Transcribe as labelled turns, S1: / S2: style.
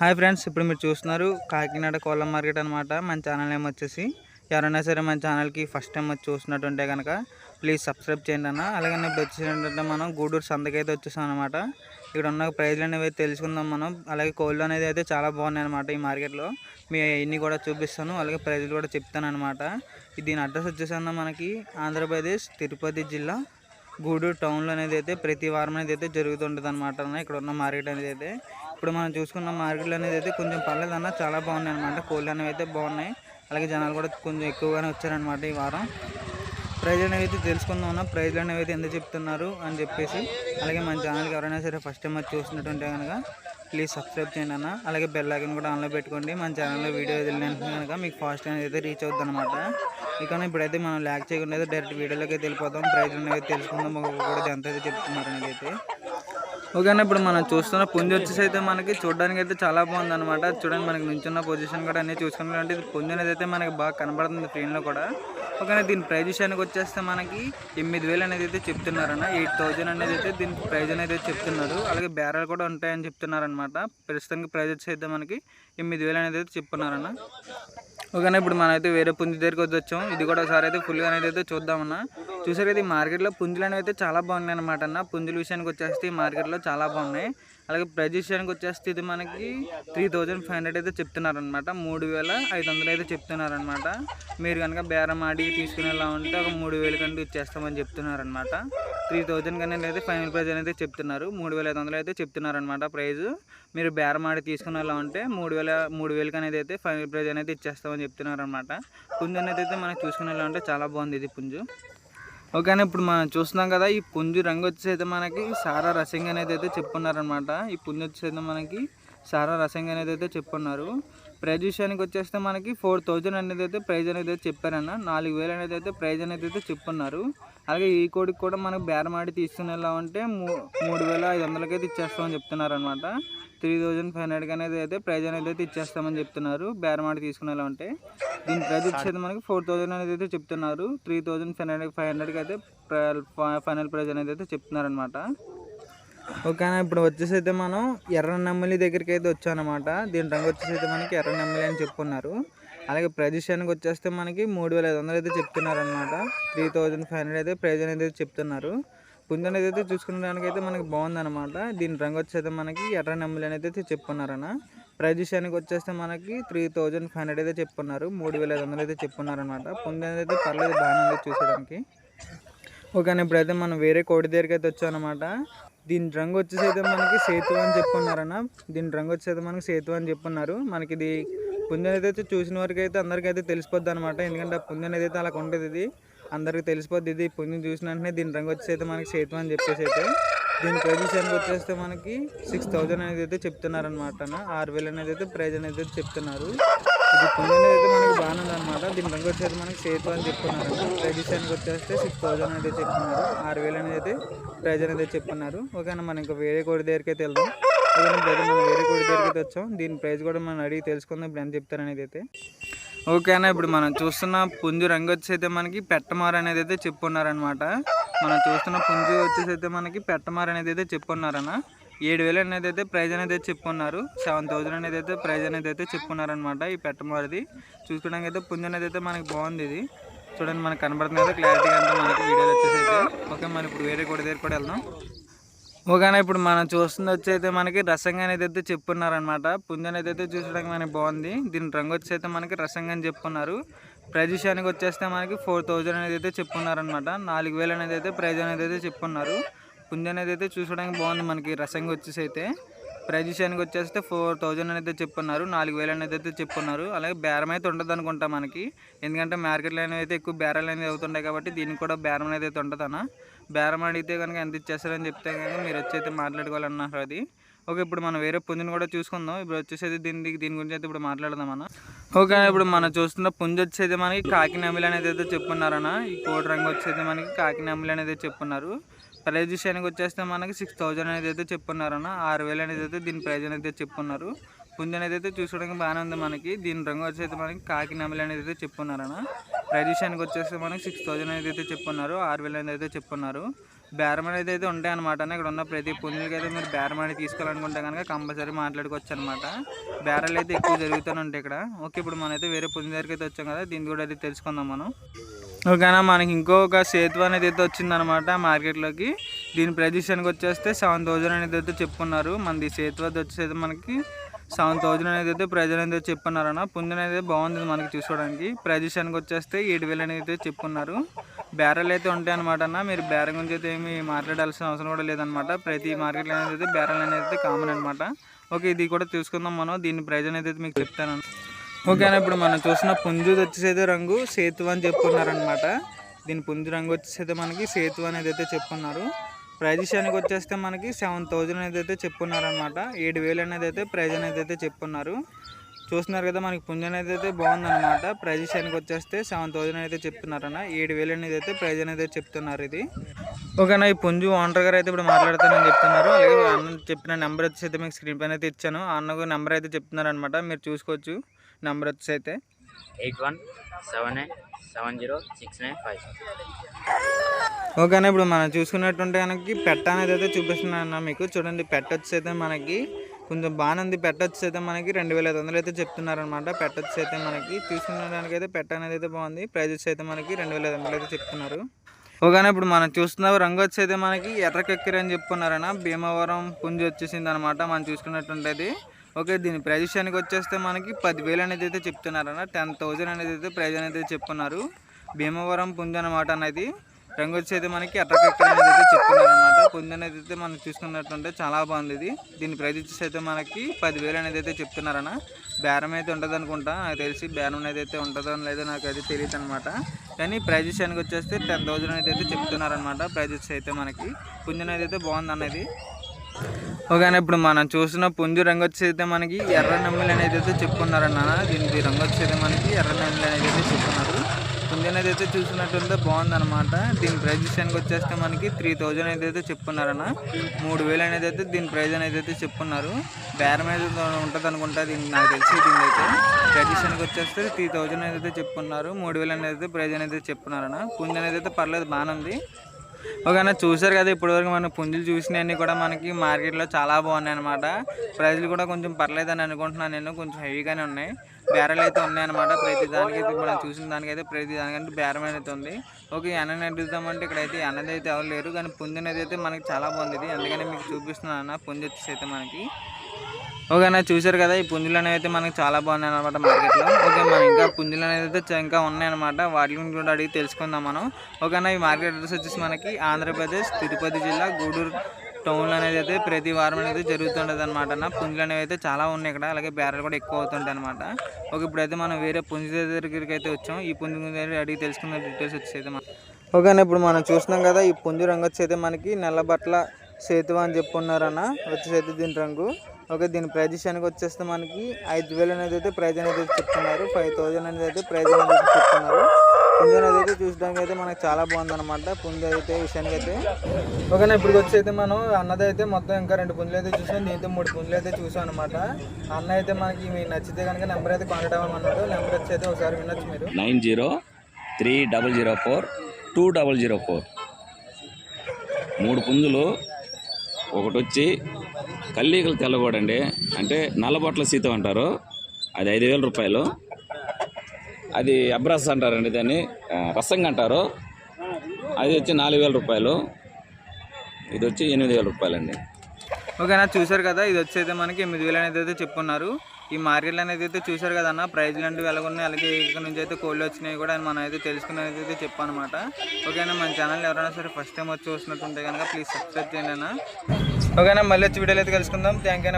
S1: Hi friends ఇప్పుడు మీరు చూస్తున్నారు కాకినాడ కోళ్ళ మార్కెట్ అనమాట మన ఛానల్ నేమ్ వచ్చేసి ఎవరైనా సరే మన ఛానల్కి ఫస్ట్ టైం వచ్చి చూస్తున్నట్టుంటే కనుక ప్లీజ్ సబ్స్క్రైబ్ చేయండి అన్న. అలాగే ఇప్పుడు వచ్చేసిందంటే మనం గూడూరు సంతకైతే వచ్చేసాం అనమాట ఇక్కడ ఉన్న ప్రైజ్లు అనేవి అయితే తెలుసుకుందాం మనం. అలాగే కోళ్ళు అనేది అయితే చాలా బాగున్నాయి అనమాట ఈ మార్కెట్లో. మీ ఇన్ని కూడా చూపిస్తాను అలాగే ప్రైజ్లు కూడా చెప్తాను అనమాట దీని అడ్రస్ వచ్చేసన్న మనకి ఆంధ్రప్రదేశ్ తిరుపతి జిల్లా గూడూరు టౌన్లో అనేది అయితే ప్రతి వారం అనేది అయితే జరుగుతుంటుంది అనమాట ఇక్కడ ఉన్న మార్కెట్ అనేది అయితే ఇప్పుడు మనం చూసుకున్న మార్కెట్లు అనేది అయితే కొంచెం పర్లేదన్నా చాలా బాగున్నాయి అనమాట కోళ్ళు అనేవి అయితే బాగున్నాయి. అలాగే జనాలు కూడా కొంచెం ఎక్కువగానే వచ్చారనమాట ఈ వారం. ప్రైజ్ అనేవి అయితే తెలుసుకుందాం అన్న. ప్రైజ్లు అనేవి అయితే ఎంత చెప్తున్నారు అని చెప్పేసి అలాగే మన ఛానల్కి ఎవరైనా సరే ఫస్ట్ టైం వచ్చి చూసినట్టుంటే కనుక ప్లీజ్ సబ్స్క్రైబ్ చేయండి అన్న. అలాగే బెల్ ఐకన్ కూడా ఆన్లో పెట్టుకోండి. మన ఛానల్లో వీడియో వదిలినంటే కనుక మీకు ఫాస్ట్ అనేది అయితే రీచ్ అవుతుంది అనమాట ఇక ఇప్పుడైతే మనం ల్యాక్ చేయకుండా అయితే డైరెక్ట్ వీడియోలోకి వెళ్ళిపోతాం ప్రైజ్ అనేవి తెలుసుకుందాం. కూడా ఎంత అయితే చెప్తున్నారు అనేది అయితే ఓకేనా ఇప్పుడు మనం చూస్తున్న పుంజు వచ్చేసి అయితే మనకి చూడడానికి అయితే చాలా బాగుంది అనమాట చూడండి మనకి నుంచున్న పొజిషన్ కూడా అన్ని చూసుకున్నట్టు ఇది పుంజు అనేది అయితే మనకి బాగా కనబడుతుంది స్క్రీన్లో కూడా. ఓకేనా దీని ప్రైజ్ విషయానికి వచ్చేస్తే మనకి ఎనిమిది వేలు అనేది అయితే చెప్తున్నారన్న. ఎయిట్ థౌజండ్ అనేది అయితే దీని ప్రైజ్ అనేది అయితే చెప్తున్నారు. అలాగే బేరాలు కూడా ఉంటాయని చెప్తున్నారనమాట ప్రస్తుతానికి ప్రైజ్ వచ్చి అయితే మనకి ఎనిమిది వేలు అనేది అయితే చెప్తున్నారన్న. ఓకేనా ఇప్పుడు మనమైతే వేరే పుంజు దగ్గరికి వచ్చి వచ్చాం ఇది కూడా ఒకసారి అయితే ఫుల్గా అనేది అయితే చూద్దామన్నా. చూసారు ఇది మార్కెట్లో పుంజులు అనేవి అయితే చాలా బాగున్నాయి అనమాట అన్న. పుంజుల విషయానికి వచ్చేస్తే ఈ మార్కెట్లో చాలా బాగున్నాయి. అలాగే ప్రైజ్ విషయానికి వచ్చేస్తే ఇది మనకి త్రీ థౌజండ్ ఫైవ్ హండ్రెడ్ అయితే చెప్తున్నారనమాట మూడు వేల ఐదు వందలు అయితే చెప్తున్నారనమాట మీరు కనుక బేరం ఆడి తీసుకునేలా ఉంటే ఒక మూడు వేలు కంటే ఇచ్చేస్తామని చెప్తున్నారనమాట త్రీ థౌజండ్ కన్నా అయితే ఫైనల్ ప్రైజ్ అనేది చెప్తున్నారు. మూడు వేల ఐదు వందలు అయితే చెప్తున్నారనమాట ప్రైజ్. మీరు బేరం ఆడి తీసుకునేలా ఉంటే మూడు వేల మూడు వేలకి అనేది అయితే ఫైనల్ ప్రైజ్ అనేది ఇచ్చేస్తామని చెప్తున్నారనమాట పుంజు అనేది అయితే మనం చూసుకునేలా ఉంటే చాలా బాగుంది ఇది పుంజు. ఓకేనా ఇప్పుడు మనం చూస్తున్నాం కదా ఈ పుంజు రంగు వచ్చేసి అయితే మనకి సారా రసంగా అనేది అయితే చెప్పున్నారనమాట ఈ పుంజు వచ్చేసి అయితే మనకి సారా రసంగా అనేది అయితే చెప్పున్నారు. ప్రైజ్ విషయానికి వచ్చేస్తే మనకి ఫోర్ థౌజండ్ అనేది అయితే ప్రైజ్ అనేది అయితే చెప్పారన్న. నాలుగు వేలు అనేది అయితే ప్రైజ్ అనేది అయితే చెప్పున్నారు. అలాగే ఈ కోడికి కూడా మనకు బేరమాడి తీసుకునేలా ఉంటే మూడు వేల ఐదు వందలకి అయితే ఇచ్చేస్తామని చెప్తున్నారనమాట త్రీ థౌజండ్ ఫైవ్ హండ్రెడ్కి అనేది అయితే ప్రైజ్ అనేది అయితే ఇచ్చేస్తామని చెప్తున్నారు. బేరమాడి తీసుకునేలా ఉంటే. దీని ప్రైజ్ వచ్చేది మనకి ఫోర్ థౌజండ్ అనేది అయితే చెప్తున్నారు. Three thousand five hundred five హండ్రెడ్కి అయితే ఫైనల్ ప్రైజ్ అనేది అయితే చెప్తున్నారు అనమాట ఓకేనా ఇప్పుడు వచ్చేసి అయితే మనం ఎర్ర నెమ్మలి దగ్గరికి అయితే వచ్చానమాట దీని రంగు వచ్చేసి అయితే మనకి ఎర్ర నెమ్మలి అని చెప్పుకున్నారు అలాగే ప్రైజ్ విషయానికి వచ్చేస్తే మనకి మూడు వేల ఐదు వందలు అయితే చెప్తున్నారనమాట త్రీ థౌజండ్ ఫైవ్ హండ్రెడ్ అయితే ప్రైజ్ అనేది చెప్తున్నారు. పుంజు అయితే చూసుకునేదానికి అయితే మనకి బాగుందన్నమాట. దీని రంగు వచ్చేది మనకి ఎర్ర నెమ్మలి అనేది అయితే చెప్పున్నారన్న ప్రైజ్ విషయానికి వచ్చేస్తే మనకి త్రీ థౌజండ్ ఫైవ్ హండ్రెడ్ అయితే చెప్పున్నారు. మూడు వేల ఐదు వందలు అయితే చెప్పున్నారనమాట అనమాట అనేది అయితే పర్లేదు బాగానే ఉంది ఓకే ఇప్పుడైతే మనం వేరే కోడి దగ్గరికి అయితే వచ్చామన్నమాట. దీని రంగు వచ్చేసి అయితే మనకి సేతు అని చెప్పున్నారన్న. దీని రంగు వచ్చేది మనకి సేతు అని చెప్పున్నారు. మనకి ఇది పుంజు అయితే చూసిన వరకు అయితే అందరికీ తెలిసిపోద్ది అనమాట ఎందుకంటే ఆ పుంజు ఏదైతే అలా ఉంటుంది ఇది. అందరికి తెలిసిపోద్ది ఇది. పుణ్యం చూసిన వెంటనే దీని రంగు వచ్చేసి అయితే మనకి సేతు అని చెప్పేసి అయితే దీని ప్రైజెస్ విషయానికి వచ్చేస్తే మనకి సిక్స్ థౌజండ్ అనేది అయితే చెప్తున్నారనమాట ఆరు వేలు అనేది అయితే ప్రైజ్ అనేది చెప్తున్నారు. ఇది పుణ్యం అనేది అయితే మనకి బాగానే ఉందన్నమాట దీని రంగు వచ్చేసి మనకి సేతు అని చెప్తున్నారు ట్రెడిషన్కి వచ్చేస్తే సిక్స్ థౌజండ్ అనేది చెప్తున్నారు ఆరు వేలు అనేది అయితే ప్రైజ్ అనేది చెప్తున్నారు ఓకేనా మనం ఇంకా వేరే కోడి దగ్గరికి అయితే వెళ్దాం. ఓకేనా మనం వేరే కోడి దగ్గరికి అయితే వచ్చాం. దీని ప్రైజ్ కూడా మనం అడిగి తెలుసుకుందాం ఇప్పుడు ఎంత చెప్తారనేది అయితే. ఓకేనా ఇప్పుడు మనం చూస్తున్న పుంజు రంగు వచ్చి అయితే మనకి పెట్టమారు అనేది అయితే చెప్పున్నారనమాట మనం చూస్తున్న పుంజు వచ్చేసి అయితే మనకి పెట్టమారు అనేది అయితే చెప్పున్నారనా ఏడు వేలు అనేది అయితే ప్రైజ్ అనేది అయితే సెవెన్ థౌజండ్ అనేది అయితే ప్రైజ్ అనేది అయితే చెప్పున్నారనమాట ఈ పెట్టమారిది చూసుకోవడానికి అయితే పుంజు అనేది అయితే మనకి బాగుంది ఇది చూడండి మనకు కనబడుతుంది కదా క్లారిటీ అంతా మనకి వీడియోలు వచ్చేసి అయితే ఓకే మనం ఇప్పుడు వేరే కూడా దగ్గర కూడా వెళ్దాం ఓకేనా ఇప్పుడు మనం చూస్తుంది వచ్చి అయితే మనకి రసంగా అనేది అయితే చెప్పున్నారనమాట పుంజ అనేది అయితే చూసడానికి మనకి బాగుంది దీని రంగు వచ్చి అయితే మనకి రసంగా అని చెప్పున్నారు ప్రైజ్ విషయానికి వచ్చేస్తే మనకి ఫోర్ థౌజండ్ అనేది అయితే చెప్పున్నారనమాట నాలుగు వేలు అనేది అయితే ప్రైజ్ అనేది అయితే చెప్పున్నారు పుంజ అనేది అయితే చూసడానికి బాగుంది. మనకి రసంగా వచ్చేసి అయితే ప్రైజ్ విషయానికి వచ్చేస్తే ఫోర్ థౌజండ్ అనేది చెప్పున్నారు. నాలుగు వేలు అనేది అయితే చెప్పున్నారు. అలాగే బేరం అయితే ఉండదు అనుకుంటా మనకి. ఎందుకంటే మార్కెట్లో అనేది అయితే ఎక్కువ బేరాలు అనేది అవుతుంటాయి కాబట్టి దీనికి కూడా బేరం అనేది అయితే ఉంటుందన్న బేరం అడిగితే కనుక ఎంత ఇచ్చేస్తారని చెప్తే కనుక మీరు వచ్చి అయితే మాట్లాడుకోవాలన్నారు అది. ఓకే ఇప్పుడు మనం వేరే పుంజుని కూడా చూసుకుందాం. ఇప్పుడు వచ్చేసేది దీని దీని గురించి అయితే ఇప్పుడు మాట్లాడదాం అన్న. ఓకే ఇప్పుడు మనం చూస్తున్న పుంజు వచ్చేది మనకి కాకినమిలి అనేది అయితే చెప్పున్నారన్న ఈ కోటి రంగు వచ్చేది మనకి కాకినమిలి అనేది చెప్పున్నారు. ప్రైజ్ విషయానికి వచ్చేస్తే మనకి సిక్స్ థౌజండ్ అనేది అయితే చెప్పున్నారన్న ఆరు వేలు అనేది అయితే దీని ప్రైజ్ అనేది చెప్పున్నారు. పుంజ అనేది అయితే చూసుకోవడానికి బాగానే ఉంది మనకి. దీని రంగు వచ్చేసి మనకి కాకి నెమలి అనేది అయితే చెప్పున్నారన్న. ప్రైజ్ విషయానికి వచ్చేస్తే మనకి సిక్స్ థౌజండ్ అనేది అయితే చెప్పున్నారు ఆరు వేలు అనేది అయితే చెప్పున్నారు. బేరం అనేది అయితే ఉంటాయి అనమాట ఇక్కడ ఉన్న ప్రతి పుంజులకి అయితే మీరు బేరం అనేది తీసుకోవాలనుకుంటే కనుక కంపల్సరీ మాట్లాడుకోవచ్చు అనమాట బేరాలు అయితే ఎక్కువ జరుగుతూనే ఉంటాయి ఇక్కడ. ఓకే ఇప్పుడు మనం అయితే వేరే పుంజు దగ్గరికి అయితే వచ్చాం కదా దీన్ని కూడా అయితే తెలుసుకుందాం మనం. ఓకేనా మనకి ఇంకొక సేతు అనేది అయితే వచ్చిందనమాట మార్కెట్లోకి. దీని ప్రదేశానికి వచ్చేస్తే సెవెన్ థౌజండ్ అనేది అయితే చెప్పుకున్నారు. మనది సేతు అది వచ్చేది మనకి సెవెన్ థౌజండ్ అనేది అయితే ప్రైజ్ అనేది చెప్పున్నారన్న పుంజు అనేది బాగుంది మనకి చూసుకోవడానికి. ప్రదేశానికి వచ్చేస్తే ఏడు వేలు అనేది అయితే చెప్పుకున్నారు. బేరాలు అయితే ఉంటాయి అనమాట అన్న. మీరు బేరం గురించి అయితే ఏమి మాట్లాడాల్సిన అవసరం కూడా లేదనమాట ప్రతి మార్కెట్లో అనేది అయితే బేరాలు అనేది అయితే కామన్ అనమాట ఓకే ఇది కూడా తీసుకుందాం మనం. దీని ప్రైజ్ అనేది అయితే మీకు చెప్తాను ఓకేనా ఇప్పుడు మనం చూసిన పుంజుది వచ్చేసేది రంగు సేతు అని చెప్పున్నారనమాట దీని పుంజు రంగు వచ్చేసైతే మనకి సేతు అనేది అయితే చెప్పున్నారు ప్రైజ్ విషయానికి వచ్చేస్తే మనకి సెవెన్ థౌజండ్ అనేది అయితే చెప్పున్నారనమాట ఏడు వేలు అనేది అయితే ప్రైజ్ అనేది అయితే చెప్పున్నారు చూస్తున్నారు కదా మనకి పుంజు అనేది అయితే బాగుందనమాట ప్రైజ్ విషయానికి వచ్చేస్తే సెవెన్ థౌజండ్ అయితే చెప్తున్నారన్న. ఏడు వేలు అనేది అయితే ప్రైజ్ అనేది అయితే చెప్తున్నారు ఇది. ఓకేనా ఈ పుంజు ఓనర్ గారు అయితే ఇప్పుడు మాట్లాడతానని చెప్తున్నారు. అలాగే అన్న చెప్పిన నెంబర్ వచ్చేసి అయితే మీకు స్క్రీన్ పైన అయితే ఇచ్చాను. అన్న అన్నకు నెంబర్ అయితే చెప్తున్నారు అనమాట మీరు చూసుకోవచ్చు. నెంబర్ వచ్చేసి అయితే
S2: eight one seven nine seven zero six nine five
S1: ఓకేనా ఇప్పుడు మనం చూసుకున్నట్టుంటే మనకి పెట్ట అనేది అయితే చూపిస్తున్నాను మీకు. చూడండి పెట్ట వచ్చి అయితే మనకి కొంచెం బాగానే ఉంది. పెట్ట వచ్చి అయితే మనకి రెండు వేల ఐదు వందలు అయితే చెప్తున్నారనమాట పెట్ట వచ్చి అయితే మనకి చూసుకునేదానికి అయితే పెట్ట అనేది అయితే బాగుంది. ప్రైజెస్ అయితే మనకి రెండు వేల ఐదు వందలు అయితే చెప్తున్నారు. ఓకేనా ఇప్పుడు మనం చూస్తున్న రంగు వచ్చి అయితే మనకి ఎర్ర కక్కిరి అని చెప్పుకున్నారన్న. భీమవరం పుంజు వచ్చేసింది అనమాట మనం చూసుకున్నట్టుంటది ఓకే దీని ప్రైజ్ విషయానికి వచ్చేస్తే మనకి పదివేలు అనేది అయితే చెప్తున్నారన్న. టెన్ థౌజండ్ అనేది అయితే ప్రైజ్ అనేది చెప్తున్నారు భీమవరం పుంజు అనమాట అనేది. రంగు వచ్చి అయితే మనకి ఎర్రకక్కర అనేది అయితే చెప్తున్నారు అనమాట పుంజు అనేది అయితే మనం చూసుకున్నట్టుంటే చాలా బాగుంది ఇది. దీని ప్రైజ్ వచ్చేసి అయితే మనకి పదివేలు అనేది అయితే చెప్తున్నారన్న. బేరం అయితే ఉంటుంది అనుకుంటా. నాకు తెలిసి బేరం అనేది అయితే ఉంటుందో లేదో నాకు అది తెలియదు అనమాట కానీ ప్రైజ్ విషయానికి వచ్చేస్తే టెన్ థౌజండ్ అనేది అయితే చెప్తున్నారనమాట ప్రైజెస్ అయితే మనకి. పుంజు అనేది అయితే బాగుంది అనేది ఓకేనా ఇప్పుడు మనం చూసిన పుంజు రంగు వచ్చేదైతే అయితే మనకి ఎర్ర నెమ్మలి అనేది అయితే చెప్పుకున్నారన్న దీనికి రంగు వచ్చి మనకి ఎర్ర నెమ్మలి అనేది అయితే చెప్పుకున్నారు పుంజు అనేది అయితే చూసినట్టుంటే బాగుందన్నమాట దీని ప్రైజ్ విషయానికి వచ్చేస్తే మనకి త్రీ థౌజండ్ అనేది అయితే చెప్పుకున్నారన్న మూడు వేలు అనేది అయితే దీని ప్రైజ్ అనేది అయితే చెప్పుకున్నారు బేరం అనేది ఉంటుంది అనుకుంటా దీనికి నాకు తెలిసి దీని అయితే ప్రైస్ విషయానికి వచ్చేస్తే త్రీ థౌజండ్ అనేది అయితే చెప్పుకున్నారు మూడు వేలు అనేది అయితే ప్రైజ్ అనేది అయితే చెప్పుకున్నారన్న పుంజు అనేది అయితే పర్లేదు బాగానే ఉంది ఓకేనా చూసారు కదా ఇప్పటివరకు మన పుంజులు చూసినవన్నీ కూడా మనకి మార్కెట్లో చాలా బాగున్నాయి అనమాట ప్రైజులు కూడా కొంచెం పర్లేదని అనుకుంటున్నాను నేను కొంచెం హెవీగానే ఉన్నాయి. బేరాలు అయితే ఉన్నాయన్నమాట ప్రతి దానికైతే మనం చూసిన దానికైతే ప్రతి దానికంటే బేరం అనేది ఉంది. ఓకే అన్నని అడుగుతామంటే ఇక్కడైతే అన్నది అయితే ఎవరు లేరు కానీ పుంజు అనేది అయితే మనకి చాలా బాగుంది అందుకని మీకు చూపిస్తున్నాను అన్న పుంజు వచ్చేసి అయితే మనకి. ఓకేనా చూసారు కదా ఈ పుంజులు అనేవి అయితే మనకి చాలా బాగున్నాయి అనమాట మార్కెట్లో. ఓకే మనం ఇంకా పుంజులు అనేది అయితే ఇంకా ఉన్నాయన్నమాట వాటి గురించి కూడా అడిగి తెలుసుకుందాం మనం. ఓకేనా ఈ మార్కెట్ అడ్రస్ వచ్చేసి మనకి ఆంధ్రప్రదేశ్ తిరుపతి జిల్లా గూడూరు టౌన్లో అనేది అయితే ప్రతి వారం అనేది జరుగుతుంటుంది అనమాట నా పుంజులు అనేవి అయితే చాలా ఉన్నాయి ఇక్కడ. అలాగే బేరాలు కూడా ఎక్కువ అవుతుంటాయి అనమాట ఓకే ఇప్పుడైతే మనం వేరే పుంజు దగ్గరికి అయితే వచ్చాం. ఈ పుంజు దగ్గర అడిగి తెలుసుకున్న డీటెయిల్స్ వచ్చేసి మనం ఓకేనా ఇప్పుడు మనం చూస్తున్నాం కదా ఈ పుంజు రంగు వచ్చి అయితే మనకి నల్లబట్ల సేతువ అని చెప్పున్నారన్న వచ్చేసి అయితే దీని రంగు. ఓకే దీని ప్రైజ్ విషయానికి వచ్చేస్తే మనకి ఐదు వేలు అనేది అయితే ప్రైజ్ అనేది చెప్తున్నారు. ఫైవ్ థౌజండ్ అనేది అయితే ప్రైజ్ అనేది చెప్తున్నారు. పుంజు అనేది అయితే చూసడానికి అయితే మనకి చాలా బాగుందన్నమాట. పుంజు అయితే విషయానికి అయితే. ఓకేనా ఇప్పుడు వచ్చి అయితే మనం అన్నది అయితే మొత్తం ఇంకా రెండు పుంజులు అయితే చూసాం. దీంతో మూడు పుంజులు అయితే చూసాం అనమాట అన్న అయితే మనకి మీకు నచ్చితే కనుక నెంబర్ అయితే కాంటాక్ట్ అవ్వమన్నాడు నెంబర్ వచ్చి అయితే ఒకసారి వినొచ్చు మీరు.
S3: Nine zero three double zero four two double zero four. మూడు పుంజులు ఒకటి వచ్చి కల్లీకలు తెల్లగూడండి. అంటే నల్లబొట్ల సీతం అంటారు. అది ఐదు వేల రూపాయలు. అది అబ్రాస్ అంటారండి దాన్ని. ఆ, రసంగా అంటారు. అది వచ్చి నాలుగు వేల రూపాయలు. ఇది వచ్చి ఎనిమిది వేల రూపాయలండి.
S1: ఓకేనా చూశారు కదా? ఇది వచ్చి అయితే మనకి ఎనిమిది వేలు అనేది అయితే చెప్పున్నారు. ఈ మార్కెట్లు అనేది అయితే చూశారు కదా అన్న? ప్రైజ్లు లాంటివి ఎలాగున్నాయి అలాగే ఇక్కడ నుంచి అయితే కోళ్ళు వచ్చినాయి కూడా మనం అయితే తెలుసుకునేది అయితే చెప్పాను అనమాట ఓకేనా మన ఛానల్ ఎవరైనా సరే ఫస్ట్ టైం వచ్చి చూసినట్టుంటే కనుక ప్లీజ్ సబ్స్క్రైబ్ చేయండి అన్న. ఓకేనా మళ్ళీ వచ్చి వీడియోలు అయితే కలుసుకుందాం. Thank you